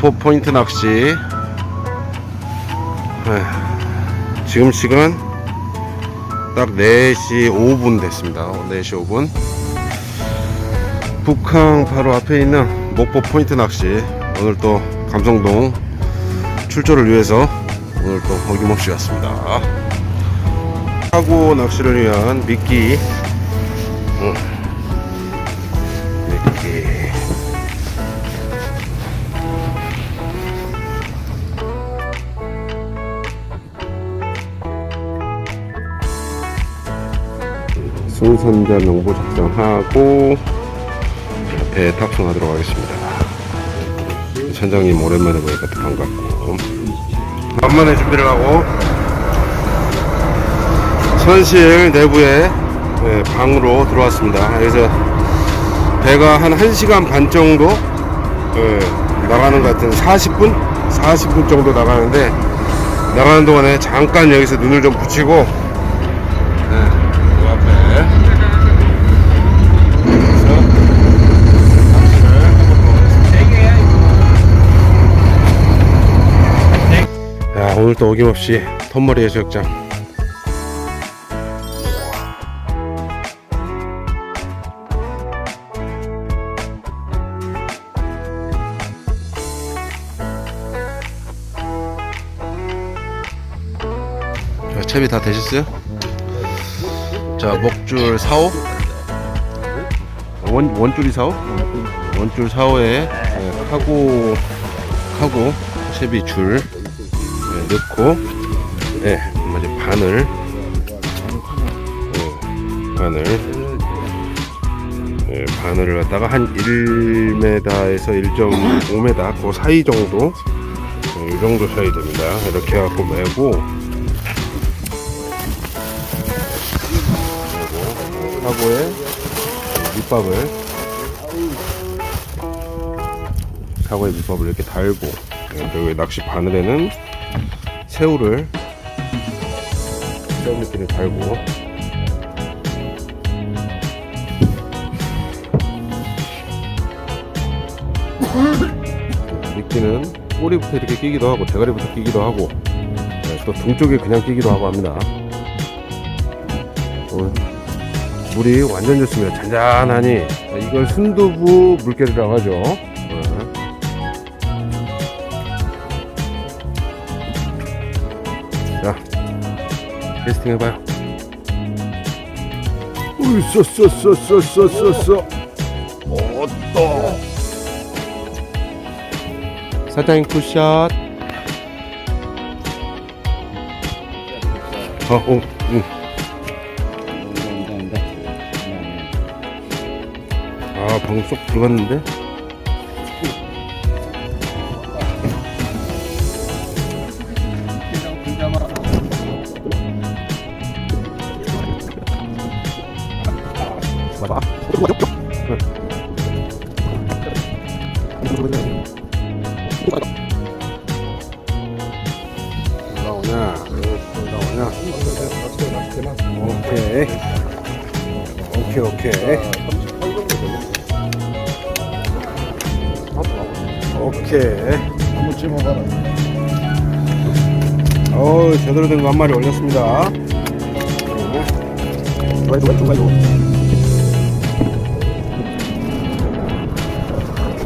포인트 낚시. 네, 지금 시간 딱 4시 5분 됐습니다. 4시 5분. 북항 바로 앞에 있는 목포 포인트 낚시. 오늘 또 감성동 출조를 위해서 오늘 또 어김없이 왔습니다. 하고 낚시를 위한 미끼. 음, 승선자 명부 작성하고 배 탑승하도록 하겠습니다. 선장님 오랜만에 보니까 또 반갑고 간만에 준비를 하고 선실 내부에 네, 방으로 들어왔습니다. 그래서 배가 한 1시간 반 정도 네, 나가는 것 같은 40분? 40분 정도 나가는데 나가는 동안에 잠깐 여기서 눈을 좀 붙이고 오늘 또 어김없이 턴머리 해수욕장 자, 채비 다 되셨어요? 자, 목줄 4호. 원, 원줄이 4호? 원줄 4호에 카고, 카고, 채비 줄 네, 넣고, 네, 이제 바늘, 네, 바늘, 네, 바늘을 갖다가 한 1m에서 1.5m, 그 사이 정도, 네, 이 정도 사이 됩니다. 이렇게 해갖고 매고, 사고에 밑밥을. 사고에 밑밥을 이렇게 달고 네, 그리고 낚시 바늘에는 새우를 새우 미끼를 달고 미끼는 꼬리부터 이렇게 끼기도 하고 대가리부터 끼기도 하고 네, 또등 쪽에 그냥 끼기도 하고 합니다. 어, 물이 완전 좋습니다. 잔잔하니 이걸 순두부 물개라고 하죠. 자, 테스팅 해봐요. 우이 쏘 쏘 쏘 쏘 쏘 쏘쏘. 어떠? 사장님 굿샷. 어, 어, 응. 아 방금 쏙 들어갔는데 올라오냐 오케이 오케이 오케이 오케이. 어우 제대로 된 거 한 마리 올렸습니다 좋아요, 좋아요, 좋아요.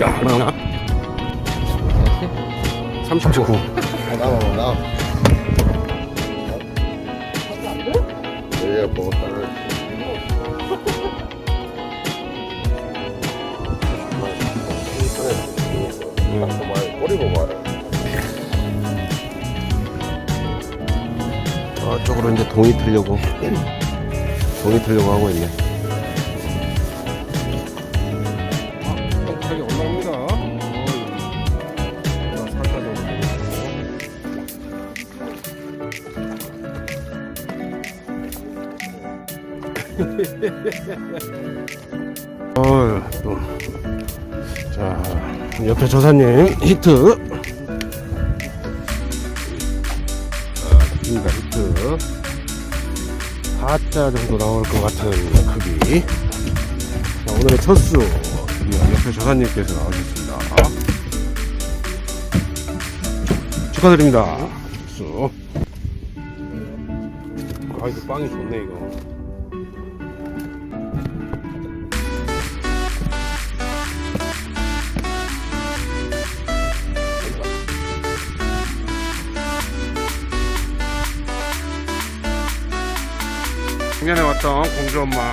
야 하나 하나 39 아, 나와, 나와. 얘 먹었다. 꼬리 먹어라. 저쪽으로 이제 동이 틀려고 동이 틀려고 하고 있네 똥하게 올라옵니다 어, 또. 자, 옆에 조사님 히트. 입니다 히트 4자 정도 나올 것 같은 크기 자, 오늘의 첫 수 옆에 조사님께서 나와주셨습니다 축하드립니다. 쑥. 아, 이거 빵이 좋네, 이거. 작년에 왔던 공주 엄마.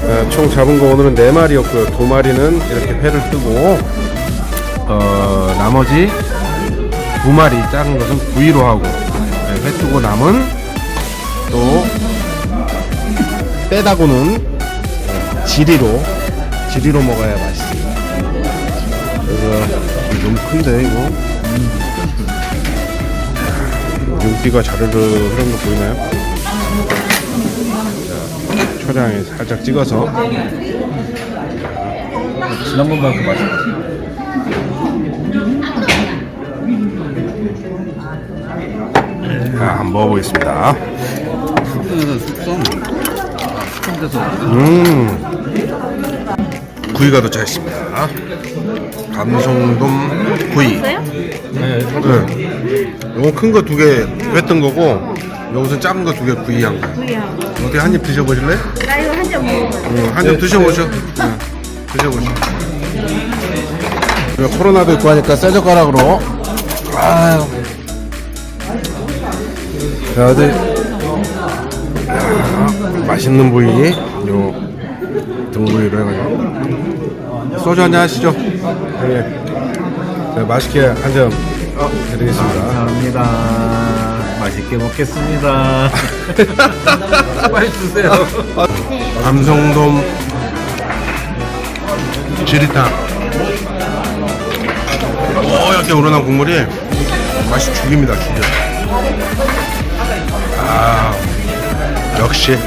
네, 총 잡은 거 오늘은 네 마리였고요. 두 마리는 이렇게 회를 뜨고, 어, 나머지 두 마리 작은 것은 구이로 하고, 네, 회 뜨고 남은 또 빼다고는 네, 지리로, 지리로 먹어야 맛있어요. 그래서 너무 큰데 이거. 윤기가 자르르 흐르는 거 보이나요? 초량에 살짝 찍어서 지난번만큼 맛있어. 자, 한번 먹어보겠습니다. 음, 구이가 도착했습니다. 감성돔 구이. 네. 요거 큰거 두개 뺐던 거고, 요것은 작은 거 두 개 구이한 거. 어떻게 한 입 드셔보실래? 나 이거 한 점 먹어봐. 응, 한점 드셔보셔. 응, 드셔보셔. 우리가 코로나도 있고 하니까 새 젓가락으로. 아유. 자, 어디. 야, 맛있는 부위, 요, 등부위로 해가지고. 소주 한잔 하시죠. 네. 자, 맛있게 한 점 드리겠습니다. 감사합니다. 맛있게 먹겠습니다. 빨리 드세요. 감성돔 지리탕 뽀얗게 우러난 국물이 맛이 죽입니다 죽여 아 역시